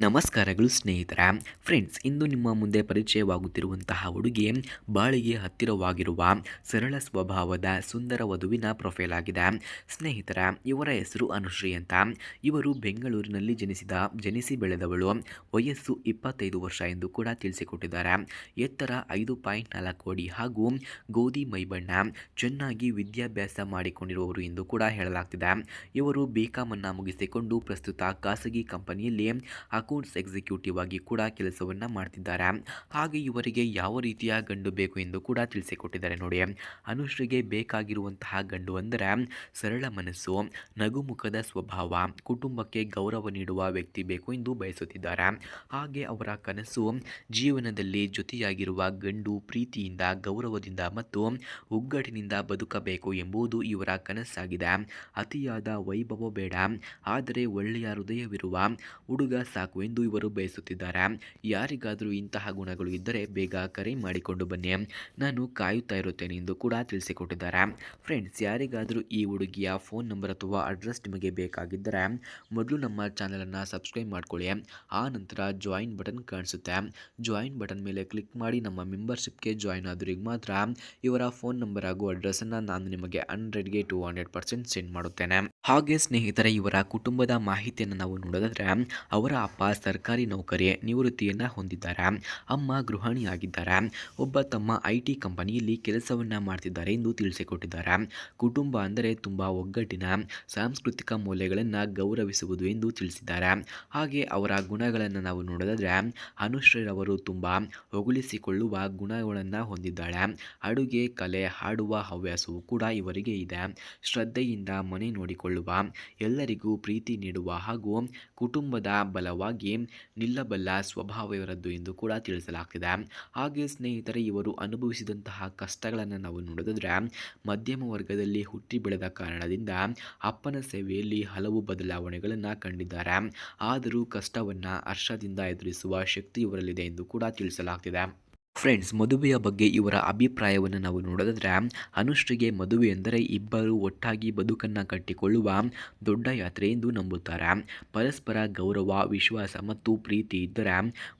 ನಮಸ್ಕಾರಗಳು ಸ್ನೇಹಿತರ. ಫ್ರೆಂಡ್ಸ್, ಇಂದು ನಿಮ್ಮ ಮುಂದೆ ಪರಿಚಯವಾಗುತ್ತಿರುವಂತಹ ಹುಡುಗಿ ಬಾಳಿಗೆ ಹತ್ತಿರವಾಗಿರುವ ಸರಳ ಸ್ವಭಾವದ ಸುಂದರ ವಧುವಿನ ಪ್ರೊಫೈಲ್ ಆಗಿದೆ. ಸ್ನೇಹಿತರ, ಇವರ ಹೆಸರು ಅನುಶ್ರೀ ಅಂತ. ಇವರು ಬೆಂಗಳೂರಿನಲ್ಲಿ ಜನಿಸಿದ, ಜನಿಸಿ ಬೆಳೆದವಳು, ವಯಸ್ಸು ಇಪ್ಪತ್ತೈದು ವರ್ಷ ಎಂದು ಕೂಡ ತಿಳಿಸಿಕೊಟ್ಟಿದ್ದಾರೆ. ಎತ್ತರ ಐದು ಪಾಯಿಂಟ್ ನಾಲ್ಕು ಅಡಿ ಹಾಗೂ ಗೋಧಿ ಮೈಬಣ್ಣ, ಚೆನ್ನಾಗಿ ವಿದ್ಯಾಭ್ಯಾಸ ಮಾಡಿಕೊಂಡಿರುವವರು ಎಂದು ಕೂಡ ಹೇಳಲಾಗ್ತಿದೆ. ಇವರು ಬೇಕಾಮನ್ನ ಮುಗಿಸಿಕೊಂಡು ಪ್ರಸ್ತುತ ಖಾಸಗಿ ಕಂಪನಿಯಲ್ಲಿ ಅಕೌಂಟ್ಸ್ ಎಕ್ಸಿಕ್ಯೂಟಿವ್ ಆಗಿ ಕೂಡ ಕೆಲಸವನ್ನು ಮಾಡ್ತಿದ್ದಾರೆ. ಹಾಗೆ ಇವರಿಗೆ ಯಾವ ರೀತಿಯ ಗಂಡು ಬೇಕು ಎಂದು ಕೂಡ ತಿಳಿಸಿಕೊಟ್ಟಿದ್ದಾರೆ ನೋಡಿ. ಅನುಶ್ರೀಗೆ ಬೇಕಾಗಿರುವಂತಹ ಗಂಡು ಅಂದರೆ ಸರಳ ಮನಸ್ಸು, ನಗುಮುಖದ ಸ್ವಭಾವ, ಕುಟುಂಬಕ್ಕೆ ಗೌರವ ನೀಡುವ ವ್ಯಕ್ತಿ ಬೇಕು ಎಂದು ಬಯಸುತ್ತಿದ್ದಾರೆ. ಹಾಗೆ ಅವರ ಕನಸು ಜೀವನದಲ್ಲಿ ಜೊತೆಯಾಗಿರುವ ಗಂಡು ಪ್ರೀತಿಯಿಂದ, ಗೌರವದಿಂದ ಮತ್ತು ಒಗ್ಗಟ್ಟಿನಿಂದ ಬದುಕಬೇಕು ಎಂಬುದು ಇವರ ಕನಸಾಗಿದೆ. ಅತಿಯಾದ ವೈಭವ ಬೇಡ. ಆದರೆ ಒಳ್ಳೆಯ ಹೃದಯವಿರುವ ಹುಡುಗ ಸಾಕು ಎಂದು ಇವರು ಬಯಸುತ್ತಿದ್ದಾರೆ. ಯಾರಿಗಾದರೂ ಇಂತಹ ಗುಣಗಳು ಇದ್ದರೆ ಬೇಗ ಕರೆ ಮಾಡಿಕೊಂಡು ಬನ್ನಿ. ನಾನು ಕಾಯುತ್ತಾ ಇರುತ್ತೇನೆ ಎಂದು ಕೂಡ ತಿಳಿಸಿಕೊಟ್ಟಿದ್ದಾರೆ. ಫ್ರೆಂಡ್ಸ್, ಯಾರಿಗಾದರೂ ಈ ಹುಡುಗಿಯ ಫೋನ್ ನಂಬರ್ ಅಥವಾ ಅಡ್ರೆಸ್ ನಿಮಗೆ ಬೇಕಾಗಿದ್ದರೆ ಮೊದಲು ನಮ್ಮ ಚಾನಲನ್ನು ಸಬ್ಸ್ಕ್ರೈಬ್ ಮಾಡ್ಕೊಳ್ಳಿ. ಆ ನಂತರ ಜಾಯಿನ್ ಬಟನ್ ಕಾಣಿಸುತ್ತೆ. ಜಾಯಿನ್ ಬಟನ್ ಮೇಲೆ ಕ್ಲಿಕ್ ಮಾಡಿ ನಮ್ಮ ಮೆಂಬರ್ಶಿಪ್ಗೆ ಜಾಯಿನ್ ಆದವ್ರಿಗೆ ಮಾತ್ರ ಇವರ ಫೋನ್ ನಂಬರ್ ಹಾಗೂ ಅಡ್ರೆಸ್ಸನ್ನು ನಾನು ನಿಮಗೆ ಹಂಡ್ರೆಡ್ಗೆ ಟು ಹಂಡ್ರೆಡ್ ಪರ್ಸೆಂಟ್ ಸೆಂಡ್ ಮಾಡುತ್ತೇನೆ. ಹಾಗೆ ಸ್ನೇಹಿತರೆ, ಇವರ ಕುಟುಂಬದ ಮಾಹಿತಿಯನ್ನು ನಾವು ನೋಡೋದಾದರೆ ಅವರ ಅಪ್ಪ ಸರ್ಕಾರಿ ನೌಕರಿ ನಿವೃತ್ತಿಯನ್ನು ಹೊಂದಿದ್ದಾರೆ. ಅಮ್ಮ ಗೃಹಿಣಿಯಾಗಿದ್ದಾರೆ. ಒಬ್ಬ ತಮ್ಮ ಐ ಟಿ ಕಂಪನಿಯಲ್ಲಿ ಕೆಲಸವನ್ನು ಮಾಡ್ತಿದ್ದಾರೆ ಎಂದು ತಿಳಿಸಿಕೊಟ್ಟಿದ್ದಾರೆ. ಕುಟುಂಬ ಅಂದರೆ ತುಂಬ ಒಗ್ಗಟ್ಟಿನ, ಸಾಂಸ್ಕೃತಿಕ ಮೌಲ್ಯಗಳನ್ನು ಗೌರವಿಸುವುದು ಎಂದು ತಿಳಿಸಿದ್ದಾರೆ. ಹಾಗೆ ಅವರ ಗುಣಗಳನ್ನು ನಾವು ನೋಡೋದಾದ್ರೆ, ಅನುಶ್ರೀರವರು ತುಂಬ ಹೊಗಳಿಸಿಕೊಳ್ಳುವ ಗುಣಗಳನ್ನು ಹೊಂದಿದ್ದಾಳೆ. ಅಡುಗೆ, ಕಲೆ, ಹಾಡುವ ಹವ್ಯಾಸವು ಕೂಡ ಇವರಿಗೆ ಇದೆ. ಶ್ರದ್ಧೆಯಿಂದ ಮನೆ ನೋಡಿಕೊಳ್ಳುವ, ಎಲ್ಲರಿಗೂ ಪ್ರೀತಿ ನೀಡುವ ಹಾಗೂ ಕುಟುಂಬದ ಬಲವಾಗಿ ನಿಲ್ಲಬಲ್ಲ ಸ್ವಭಾವ ಇವರದ್ದು ಎಂದು ಕೂಡ ತಿಳಿಸಲಾಗ್ತಿದೆ. ಹಾಗೆ ಸ್ನೇಹಿತರೆ, ಇವರು ಅನುಭವಿಸಿದಂತಹ ಕಷ್ಟಗಳನ್ನು ನಾವು ನೋಡಿದ್ರೆ ಮಧ್ಯಮ ವರ್ಗದಲ್ಲಿ ಹುಟ್ಟಿ ಬೆಳೆದ ಕಾರಣದಿಂದ ಅಪ್ಪನ ಸೇವೆಯಲ್ಲಿ ಹಲವು ಬದಲಾವಣೆಗಳನ್ನು ಕಂಡಿದ್ದಾರೆ. ಆದರೂ ಕಷ್ಟವನ್ನು ಹರ್ಷದಿಂದ ಎದುರಿಸುವ ಶಕ್ತಿ ಇವರಲ್ಲಿದೆ ಎಂದು ಕೂಡ ತಿಳಿಸಲಾಗ್ತಿದೆ. ಫ್ರೆಂಡ್ಸ್ ಮದುವೆಯ ಬಗ್ಗೆ ಇವರ ಅಭಿಪ್ರಾಯವನ್ನು ನಾವು ನೋಡೋದಾದ್ರೆ ಅನುಶ್ರೀಗೆ ಮದುವೆ ಎಂದರೆ ಇಬ್ಬರು ಒಟ್ಟಾಗಿ ಬದುಕನ್ನು ಕಟ್ಟಿಕೊಳ್ಳುವ ದೊಡ್ಡ ಯಾತ್ರೆ ಎಂದು ನಂಬುತ್ತಾರೆ. ಪರಸ್ಪರ ಗೌರವ, ವಿಶ್ವಾಸ ಮತ್ತು ಪ್ರೀತಿ ಇದ್ದರೆ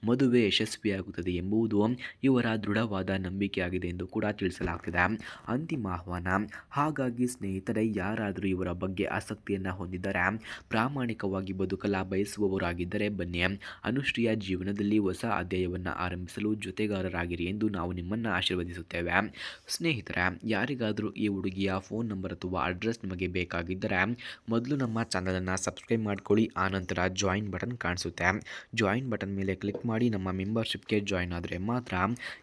ಮದುವೆ ಯಶಸ್ವಿಯಾಗುತ್ತದೆ ಎಂಬುದು ಇವರ ದೃಢವಾದ ನಂಬಿಕೆಯಾಗಿದೆ ಎಂದು ಕೂಡ ತಿಳಿಸಲಾಗ್ತಿದೆ. ಅಂತಿಮ ಆಹ್ವಾನ, ಹಾಗಾಗಿ ಸ್ನೇಹಿತರೆ, ಯಾರಾದರೂ ಇವರ ಬಗ್ಗೆ ಆಸಕ್ತಿಯನ್ನು ಹೊಂದಿದ್ದರೆ, ಪ್ರಾಮಾಣಿಕವಾಗಿ ಬದುಕಲ ಬಯಸುವವರಾಗಿದ್ದರೆ ಬನ್ನಿ. ಅನುಶ್ರೀಯ ಜೀವನದಲ್ಲಿ ಹೊಸ ಅಧ್ಯಾಯವನ್ನು ಆರಂಭಿಸಲು ಜೊತೆಗಾರರಾಗಿ ಆಗಿರಿ ಎಂದು ನಾವು ನಿಮ್ಮನ್ನು ಆಶೀರ್ವದಿಸುತ್ತೇವೆ. ಸ್ನೇಹಿತರೆ, ಯಾರಿಗಾದರೂ ಈ ಹುಡುಗಿಯ ಫೋನ್ ನಂಬರ್ ಅಥವಾ ಅಡ್ರೆಸ್ ನಿಮಗೆ ಬೇಕಾಗಿದ್ದರೆ ಮೊದಲು ನಮ್ಮ ಚಾನಲನ್ನು ಸಬ್ಸ್ಕ್ರೈಬ್ ಮಾಡ್ಕೊಳ್ಳಿ, ಆನಂತರ ಜಾಯಿನ್ ಬಟನ್ ಕಾಣಿಸುತ್ತೆ. ಜಾಯಿನ್ ಬಟನ್ ಮೇಲೆ ಕ್ಲಿಕ್ ಮಾಡಿ ನಮ್ಮ ಮೆಂಬರ್ಶಿಪ್ಗೆ ಜಾಯಿನ್ ಆದರೆ ಮಾತ್ರ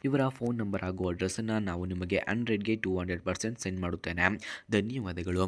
ಇವರ ಫೋನ್ ನಂಬರ್ ಹಾಗೂ ಅಡ್ರೆಸ್ಸನ್ನು ನಾವು ನಿಮಗೆ ಹಂಡ್ರೆಡ್ಗೆ ಟೂ ಹಂಡ್ರೆಡ್ ಪರ್ಸೆಂಟ್ ಸೆಂಡ್ ಮಾಡುತ್ತೇನೆ. ಧನ್ಯವಾದಗಳು.